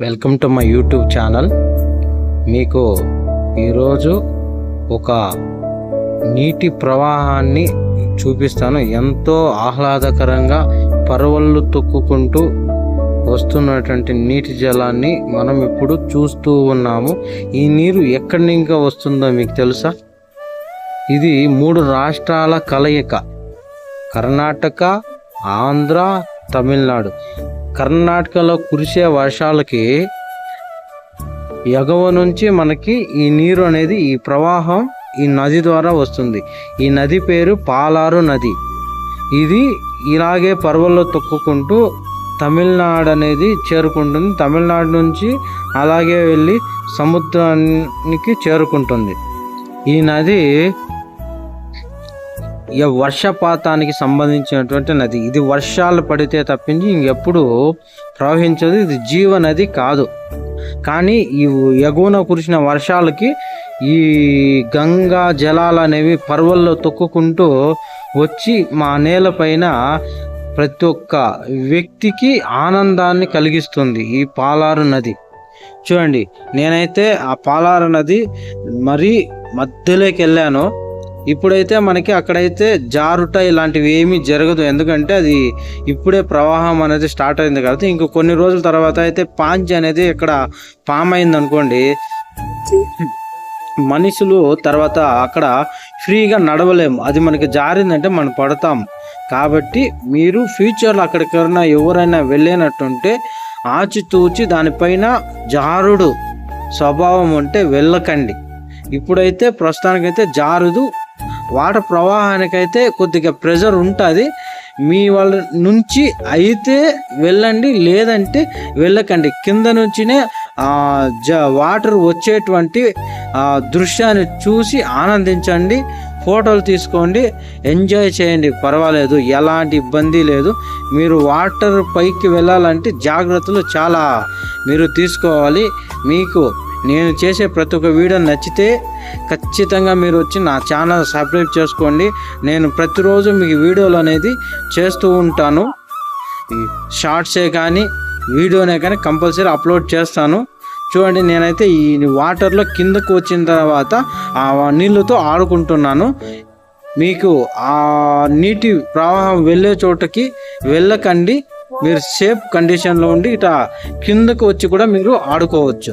Welcome to my YouTube channel. మీకు ఈరోజు ఒక నీటి ప్రవాహాన్ని చూపిస్తాను. ఎంతో ఆహ్లాదకరంగా పరవళ్ళు తొక్కుకుంటూ వస్తున్నటువంటి నీటి జలాన్ని మనం ఇప్పుడు చూస్తూ ఉన్నాము. ఈ నీరు ఎక్కడి నుంచి వస్తుందో మీకు తెలుసా? ఇది మూడు రాష్ట్రాల కలయిక. కర్ణాటక ఆంధ్ర తమిళనాడు. కర్ణాటకలో కురిసే వర్షాలకి ఎగవ నుంచి మనకి ఈ నీరు అనేది ఈ ప్రవాహం ఈ నది ద్వారా వస్తుంది. ఈ నది పేరు పాలారు నది. ఇది ఇలాగే పర్వల్లో తొక్కుకుంటూ తమిళనాడు అనేది చేరుకుంటుంది. తమిళనాడు నుంచి అలాగే వెళ్ళి సముద్రానికి చేరుకుంటుంది. ఈ నది ఈ వర్షపాతానికి సంబంధించినటువంటి నది. ఇది వర్షాలు పడితే తప్పించి ఇంకెప్పుడు ప్రవహించదు. ఇది జీవ నది కాదు. కానీ ఈ ఎగువన కురిసిన వర్షాలకి ఈ గంగా జలాలు అనేవి పర్వల్లో తొక్కుకుంటూ వచ్చి మా నేలపైన ప్రతి ఒక్క వ్యక్తికి ఆనందాన్ని కలిగిస్తుంది ఈ పాలారు నది. చూడండి నేనైతే ఆ పాలారు నది మరీ మధ్యలోకి వెళ్ళాను. ఇప్పుడైతే మనకి అక్కడైతే జారుట ఇలాంటివి ఏమీ జరగదు. ఎందుకంటే అది ఇప్పుడే ప్రవాహం అనేది స్టార్ట్ అయింది కాబట్టి ఇంకో కొన్ని రోజుల తర్వాత అయితే పాంచి అనేది ఇక్కడ పామ్ అయింది అనుకోండి మనుషులు తర్వాత అక్కడ ఫ్రీగా నడవలేము అది మనకి జారిందంటే మనం పడతాం. కాబట్టి మీరు ఫ్యూచర్లో అక్కడికైనా ఎవరైనా వెళ్ళినట్టుంటే ఆచితూచి దానిపైన జారుడు స్వభావం ఉంటే వెళ్ళకండి. ఇప్పుడైతే ప్రస్తుతానికైతే జారుదు. వాటర్ ప్రవాహానికైతే కొద్దిగా ప్రెషర్ ఉంటుంది. మీ వాళ్ళ నుంచి అయితే వెళ్ళండి లేదంటే వెళ్ళకండి. కింద నుంచినే జ వాటర్ వచ్చేటువంటి దృశ్యాన్ని చూసి ఆనందించండి. ఫోటోలు తీసుకోండి. ఎంజాయ్ చేయండి. పర్వాలేదు ఎలాంటి ఇబ్బంది లేదు. మీరు వాటర్ పైకి వెళ్ళాలంటే జాగ్రత్తలు చాలా మీరు తీసుకోవాలి. మీకు నేను చేసే ప్రతి ఒక్క వీడియో నచ్చితే ఖచ్చితంగా మీరు వచ్చి నా ఛానల్ సబ్స్క్రైబ్ చేసుకోండి. నేను ప్రతిరోజు మీకు వీడియోలు అనేది చేస్తూ ఉంటాను. షార్ట్సే కానీ వీడియోనే కానీ కంపల్సరీ అప్లోడ్ చేస్తాను. చూడండి నేనైతే ఈ వాటర్లో కిందకు వచ్చిన తర్వాత ఆ నీళ్ళతో ఆడుకుంటున్నాను. మీకు ఆ నీటి ప్రవాహం వెళ్ళే చోటకి వెళ్ళకండి. మీరు సేఫ్ కండిషన్లో ఉండి ఇట కిందకు వచ్చి కూడా మీరు ఆడుకోవచ్చు.